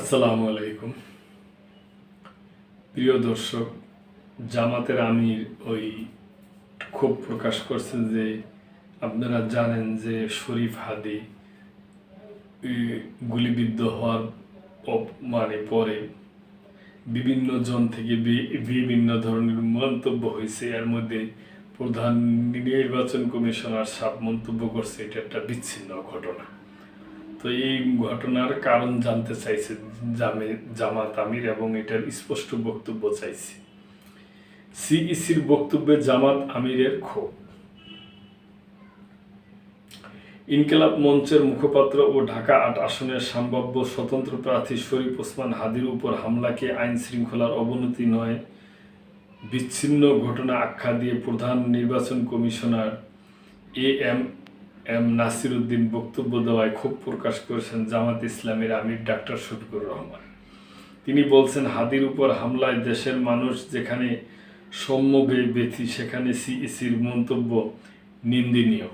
আসসালামু আলাইকুম। প্রিয় দর্শক, জামাতের আমির ওই ক্ষোভ প্রকাশ করছেন যে আপনারা জানেন যে শরীফ হাদি গুলিবিদ্ধ হওয়ার মানে পরে বিভিন্ন জন থেকে বিভিন্ন ধরনের মন্তব্য হয়েছে। এর মধ্যে প্রধান নির্বাচন কমিশনার সাপ মন্তব্য করছে, এটা একটা বিচ্ছিন্ন ঘটনা। তো এই ঘটনার কারণ জানতে চাইছে জামে, জামাত আমির এবং এটার স্পষ্ট বক্তব্য চাইছে। সিইসির বক্তব্যে জামাত আমিরের ক্ষোভ। ইনকেলাব মঞ্চের মুখপাত্র ও ঢাকা আট আসনের সম্ভাব্য স্বতন্ত্র প্রার্থী শরীফ ওসমান হাদির উপর হামলাকে আইন শৃঙ্খলার অবনতি নয়, বিচ্ছিন্ন ঘটনা আখ্যা দিয়ে প্রধান নির্বাচন commissioner A M M Nasir Uddin বক্তব্য দেওয়ায় ক্ষোভ প্রকাশ করেছেন জামাত ইসলামের আমির ডাক্তার শফিকুর রহমান। তিনি বলছেন, হাদির উপর হামলায় দেশের মানুষ যেখানে সম্যবে ব্যথি, সেখানে সিইসির মন্তব্য নিন্দনীয়।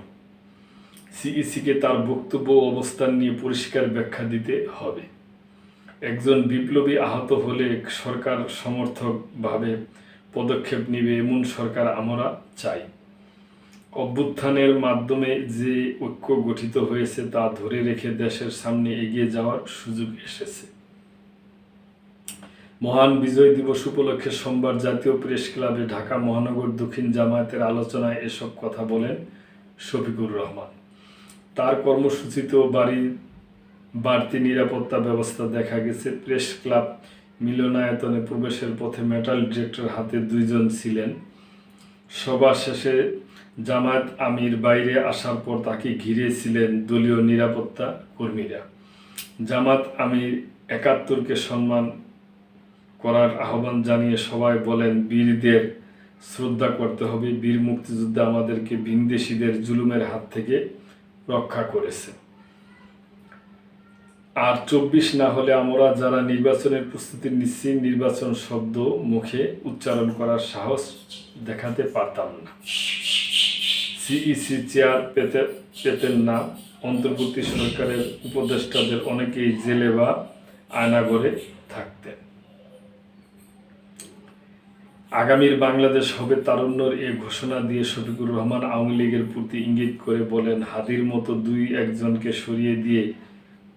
সিইসিকে তার বক্তব্য অবস্থান নিয়ে পরিষ্কার ব্যাখ্যা দিতে হবে। একজন বিপ্লবী আহত হলে সরকার সমর্থকভাবে পদক্ষেপ নেবে, এমন সরকার আমরা চাই। অভ্যুত্থানের মাধ্যমে যে ঐক্য গঠিত হয়েছে তা ধরে রেখে দেশের সামনে এগিয়ে যাওয়ার সুযোগ এসেছে। মহান বিজয় দিবস উপলক্ষে সোমবার জাতীয় প্রেস ক্লাবে ঢাকা মহানগর দক্ষিণ জামায়াতের আলোচনায় এসব কথা বলেন শফিকুর রহমান। তার কর্মসূচিতেও বাড়ি, বাড়তি নিরাপত্তা ব্যবস্থা দেখা গেছে। প্রেস ক্লাব মিলনায়তনে প্রবেশের পথে মেটাল ডিরেক্টর হাতে দুইজন ছিলেন। সভা শেষে জামায়াত আমির বাইরে আসার পর তাকে ঘিরে ছিলেন দলীয় নিরাপত্তা কর্মীরা। জামাত আমির একাত্তরকে সম্মান করার আহ্বান জানিয়ে সবাই বলেন, বীরদের শ্রদ্ধা করতে হবে। বীর মুক্তিযুদ্ধ আমাদেরকে ভিনদেশীদের জুলুমের হাত থেকে রক্ষা করেছে। আর চব্বিশ না হলে আমরা যারা নির্বাচনের প্রস্তুতি নিচ্ছি, নির্বাচন শব্দ মুখে উচ্চারণ করার সাহস দেখাতে পারতাম না। সিইসি চেয়ার পেতে পেতেন না, অন্তর্বর্তী সরকারের উপদেষ্টাদের অনেকেই জেলে বা আয়নাগরে থাকতেন। আগামীর বাংলাদেশ হবে তারুণ্যর এ ঘোষণা দিয়ে শফিকুর রহমান আওয়ামী লীগের প্রতি ইঙ্গিত করে বলেন, হাদির মতো দুই একজনকে সরিয়ে দিয়ে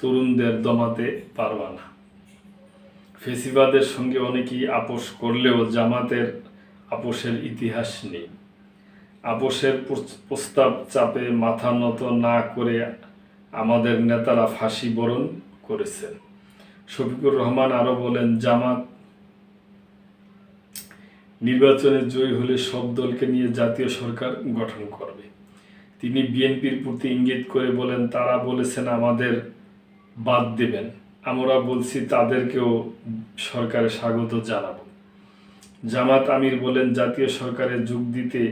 তরুণদের দমাতে পারবা না। ফেসিবাদের সঙ্গে অনেকেই আপোষ করলেও জামাতের আপোষের ইতিহাস নেই। আপোষের প্রস্তাব চাপে মাথা নত না করে আমাদের নেতারা ফাঁসি বরণ করেছেন। শফিকুর রহমান আরও বলেন, জামাত নির্বাচনে জয়ী হলে সব দলকে নিয়ে জাতীয় সরকার গঠন করবে। তিনি বিএনপির প্রতি ইঙ্গিত করে বলেন, তারা বলেছেন আমাদের বাদ দেবেন। আমরা বলছি তাদেরকেও সরকারে স্বাগত জানাব। জামাত আমির বলেন, জাতীয় সরকারে যোগ দিতে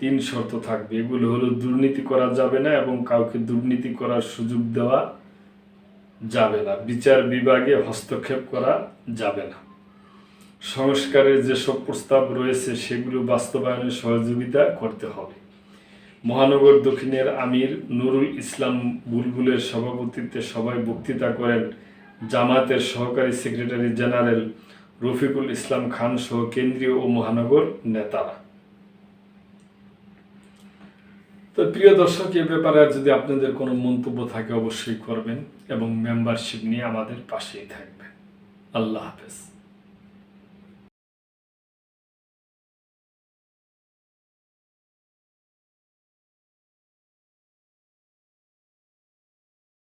তিন শর্ত থাকবে। এগুলো হলো দুর্নীতি করা যাবে না এবং কাউকে দুর্নীতি করার সুযোগ দেওয়া যাবে না। বিচার বিভাগে হস্তক্ষেপ করা যাবে না। সংস্কারের যেসব প্রস্তাব রয়েছে, সেগুলো বাস্তবায়নে সহযোগিতা করতে হবে। মহানগর দক্ষিণের আমির নুরুল ইসলাম বুলবুলের সভাপতিত্বে সভায় বক্তৃতা করেন জামাতের সহকারী সেক্রেটারি জেনারেল রফিকুল ইসলাম খান সহ কেন্দ্রীয় ও মহানগর নেতারা। তো প্রিয় দর্শক, এ ব্যাপারে যদি আপনাদের কোনো মন্তব্য থাকে, অবশ্যই করবেন এবং মেম্বারশিপ নিয়ে আমাদের পাশেই থাকবেন। আল্লাহ হাফেজ।